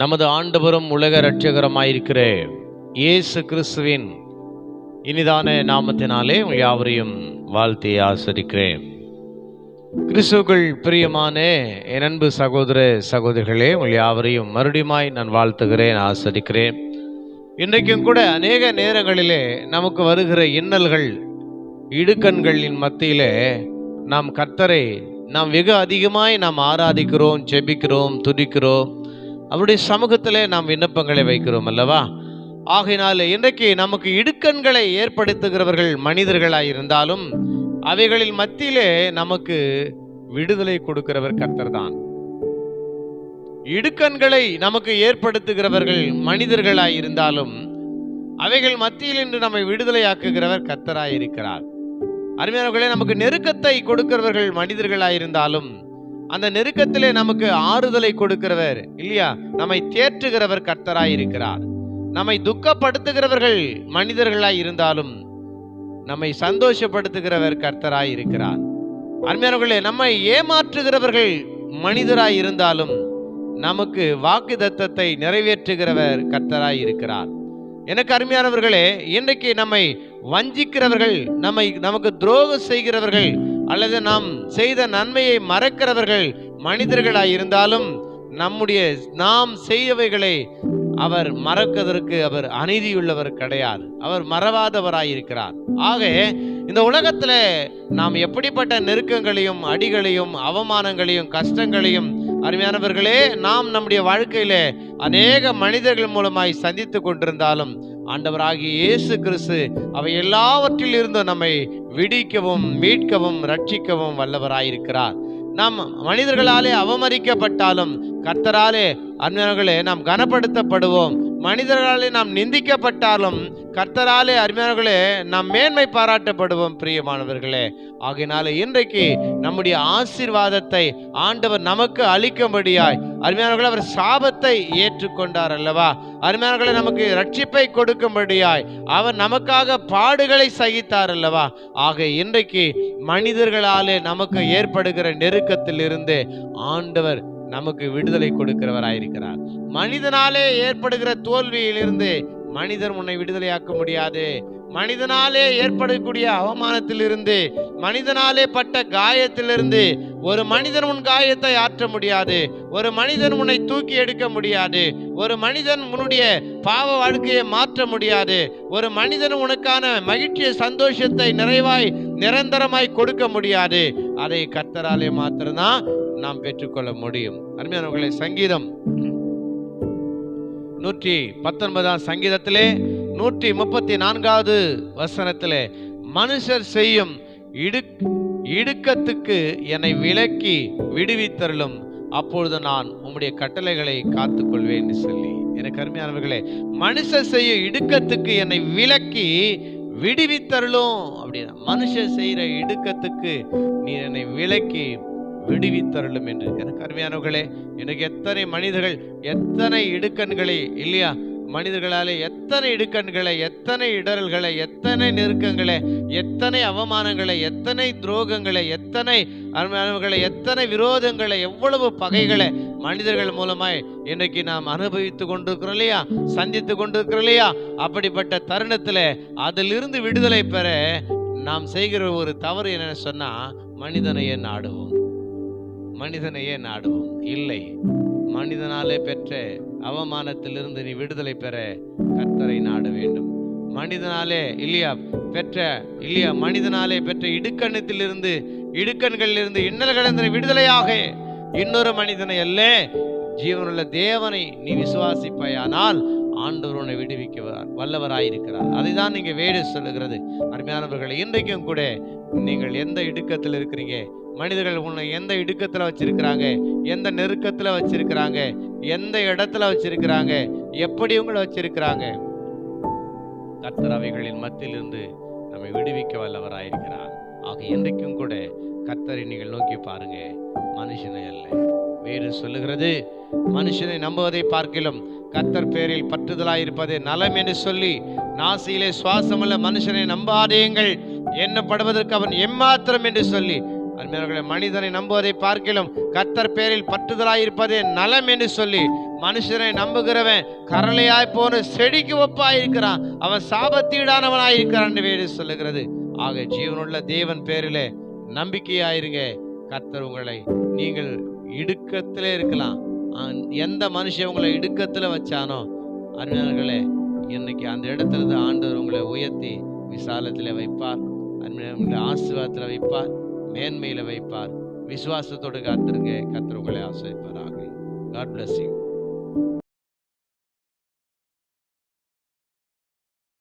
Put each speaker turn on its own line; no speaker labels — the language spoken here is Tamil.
நமது ஆண்டவரும் உலக இரட்சகரமாயிருக்கிற இயேசு கிறிஸ்துவின் இனிதான நாமத்தினாலே யாவரையும் வாழ்த்தி ஆசரிக்கிறேன். கிறிஸ்துக்கள் பிரியமான என் அன்பு சகோதர சகோதரிகளே உங்கள் யாவரையும் மறுபடியுமாய் நான் வாழ்த்துகிறேன் ஆசரிக்கிறேன். இன்றைக்கும் கூட அநேக நேரங்களிலே நமக்கு வருகிற இன்னல்கள் இடுக்கண்களின் மத்தியிலே நாம் கர்த்தரை நாம் வெகு அதிகமாய் நாம் ஆராதிக்கிறோம் செபிக்கிறோம் துதிக்கிறோம். அவருடைய சமூகத்திலே நாம் விண்ணப்பங்களை வைக்கிறோம் அல்லவா? ஆகையினால இன்றைக்கு நமக்கு இடுக்கண்களை ஏற்படுத்துகிறவர்கள் மனிதர்களாய் இருந்தாலும் அவைகளில் மத்தியிலே நமக்கு விடுதலை கொடுக்கிறவர் கர்த்தர் தான் இடுக்கண்களை நமக்கு ஏற்படுத்துகிறவர்கள் மனிதர்களாய் இருந்தாலும் அவைகள் மத்தியில் இன்று நம்மை விடுதலையாக்குகிறவர் கர்த்தராய் இருக்கிறார் அருமையானவர்களே நமக்கு நெருக்கத்தை கொடுக்கிறவர்கள் மனிதர்களாய் இருந்தாலும் அந்த நெருக்கத்திலே நமக்கு ஆறுதலை கொடுக்கிறவர் இல்லையா? நம்மை தேற்றுகிறவர் கர்த்தராய் இருக்கிறார். நம்மை துக்கப்படுத்துகிறவர்கள் மனிதர்களாய் இருந்தாலும் நம்மை சந்தோஷப்படுத்துகிறவர் கர்த்தராய் இருக்கிறார். அருமையானவர்களே நம்மை ஏமாற்றுகிறவர்கள் மனிதராய் இருந்தாலும் நமக்கு வாக்கு தத்தத்தை நிறைவேற்றுகிறவர் கர்த்தராய் இருக்கிறார். எனக்கு அருமையானவர்களே இன்றைக்கு நம்மை வஞ்சிக்கிறவர்கள் நம்மை நமக்கு துரோகம் செய்கிறவர்கள் அல்லது நாம் செய்த நன்மையை மறக்கிறவர்கள் மனிதர்களாயிருந்தாலும் நம்முடைய நாம் செய்தவைகளை அவர் மறக்கதற்கு அவர் அநீதியுள்ளவர் கிடையாது. அவர் மறவாதவராயிருக்கிறார். ஆக இந்த உலகத்துல நாம் எப்படிப்பட்ட நெருக்கங்களையும் அடிகளையும் அவமானங்களையும் கஷ்டங்களையும் அருமையானவர்களே நாம் நம்முடைய வாழ்க்கையில அநேக மனிதர்கள் மூலமாய் சந்தித்து கொண்டிருந்தாலும் ஆண்டவராகிய இயேசு கிறிஸ்து அவை எல்லாவற்றில் இருந்தும் நம்மை விடிக்கவும் மீட்கவும் ரட்சிக்கவும் வல்லவராயிருக்கிறார். நாம் மனிதர்களாலே அவமதிக்கப்பட்டாலும் கர்த்தராலே அன்பர்களே நாம் கனப்படுத்தப்படுவோம். மனிதர்களாலே நாம் நிந்திக்கப்பட்டாலும் கர்த்தராலே அருமையானவர்களே நாம் மேன்மை பாராட்டப்படுவோம் பிரியமானவர்களே. ஆகையினால இன்றைக்கு நம்முடைய ஆசீர்வாதத்தை ஆண்டவர் நமக்கு அளிக்கும்படியாய் அருமையானவர்களே அவர் சாபத்தை ஏற்றுக்கொண்டார் அல்லவா? அருமையானவர்களே நமக்கு ரட்சிப்பை கொடுக்கும்படியாய் அவர் நமக்காக பாடுகளை சகித்தார் அல்லவா? ஆக இன்றைக்கு மனிதர்களாலே நமக்கு ஏற்படுகிற நெருக்கத்திலிருந்து ஆண்டவர் நமக்கு விடுதலை கொடுக்கிறவராயிருக்கிறார். மனிதனாலே ஏற்படுகிற தோல்வியிலிருந்து மனிதர் உன்னை விடுதலையாக்க முடியாது. மனிதனாலே ஏற்படக்கூடிய அவமானத்திலிருந்து மனிதனாலே பட்ட காயத்திலிருந்து ஒரு மனிதன் உன் காயத்தை ஆற்ற முடியாது. ஒரு மனிதன் உன்னை தூக்கி எடுக்க முடியாது. ஒரு மனிதன் உன்னுடைய பாவ வாழ்க்கையை மாற்ற முடியாது. ஒரு மனிதன் உனக்கான மகிழ்ச்சியை சந்தோஷத்தை நிறைவாய் நிரந்தரமாய் கொடுக்க முடியாது. அதை கர்த்தராலே மாத்திரம்தான் நாம் பெற்றுக்கொள்ள முடியும். அருமையானவர்களே சங்கீதம். நூற்றி பத்தொன்பதாம் சங்கீதத்திலே நூற்றி முப்பத்தி நான்காவது வசனத்திலே மனுஷர் செய்யும் இடுக் இடுக்கத்துக்கு என்னை விலக்கி விடுவித்தருளும். அப்பொழுது நான் உம்முடைய கட்டளைகளை காத்துக்கொள்வேன் சொல்லி. எனக்கு அருமையானவர்களே மனுஷர் செய்யும் இடுக்கத்துக்கு என்னை விலக்கி விடுவித்தருளும் அப்படின்னா மனுஷர் செய்கிற இடுக்கத்துக்கு நீ என்னை விலக்கி விடுவித்தருளும் என்று எனக்கு அருமையானவர்களே எனக்கு எத்தனை மனிதர்கள் எத்தனை இடுக்கண்களை இல்லையா? மனிதர்களாலே எத்தனை இடுக்கண்களை எத்தனை இடரல்களை எத்தனை நெருக்கங்களை எத்தனை அவமானங்களை எத்தனை துரோகங்களை எத்தனை அருமையானவர்களை எத்தனை விரோதங்களை எவ்வளவு பகைகளை மனிதர்கள் மூலமாய் இன்றைக்கு நாம் அனுபவித்து கொண்டிருக்கிறோம் இல்லையா? சந்தித்து கொண்டிருக்கிறோம் இல்லையா? அப்படிப்பட்ட தருணத்தில் அதிலிருந்து விடுதலை பெற நாம் செய்கிற ஒரு தவறு என்னன்னு சொன்னால் மனிதனையே நாடுவோம். மனிதனையே நாடுவோம் இல்லை. மனிதனாலே பெற்ற அவமானத்திலிருந்து நீ விடுதலை பெற கர்த்தரை நாட வேண்டும். மனிதனாலே இல்லையா பெற்ற இல்லையா மனிதனாலே பெற்ற இடுக்கணத்திலிருந்து இடுக்கண்களிலிருந்து இன்னல்களிலிருந்து விடுதலையாக. இன்னொரு மனிதனை அல்ல ஜீவனுள்ள தேவனை நீ விசுவாசிப்பாயானால் ஆண்டவர் உன்னை விடுவிக்க வல்லவராயிருக்கிறார். அதை தான் நீங்கள் வேடு சொல்லுகிறது. அருமையானவர்கள் இன்றைக்கும் கூட நீங்கள் எந்த இடுக்கத்தில் இருக்கிறீங்க? மனிதர்கள் உன்னை எந்த இடுக்கத்தில் வச்சிருக்கிறாங்க? எந்த நெருக்கத்தில் வச்சிருக்கிறாங்க? எந்த இடத்துல வச்சிருக்கிறாங்க? எப்படி உங்களை வச்சிருக்கிறாங்க? கர்த்தர் அவைகளின் மத்தியிலிருந்து நம்மை விடுவிக்க வல்லவராயிருக்கிறார். ஆக என்றைக்கும் கூட கர்த்தரை நீங்கள் நோக்கி பாருங்க. மனுஷனை அல்ல. வேறு சொல்லுகிறது மனுஷனை நம்புவதை பார்க்கிலும் கர்த்தர் பேரில் பற்றுதலாயிருப்பது நலம் என்று சொல்லி நாசியிலே சுவாசமுள்ள மனுஷனை நம்பாதேங்கள் என்னப்படுவதற்கு அவன் எம்மாத்திரம் என்று சொல்லி அருமையானவர்களே மனிதனை நம்புவதை பார்க்கிலும் கத்தர் பேரில் பற்றுதலாயிருப்பதே நலம் என்று சொல்லி மனுஷனை நம்புகிறவன் கரளையாய் போன செடிக்கு ஒப்பாயிருக்கிறான். அவன் சாபத்தீடானவனாயிருக்கிறான் என்று வேறு சொல்லுகிறது. ஆக ஜீவனுள்ள தேவன் பேரிலே நம்பிக்கையாயிருங்க. கர்த்தர் உங்களை நீங்கள் இடுக்கத்திலே இருக்கலாம். எந்த மனுஷன் உங்களை இடுக்கத்துல வச்சானோ அருமையானர்களே இன்னைக்கு அந்த இடத்துல இருந்து ஆண்டவர் உங்களை உயர்த்தி விசாலத்தில் வைப்பார். அருமையான ஆசீர்வாதத்தில் வைப்பார். மேன்மையில வைப்பார். விசுவாசத்தோடு காத்திருங்க. கர்த்தர் உங்களை ஆசிரியப்பாராக காட் பிளஸ் யூ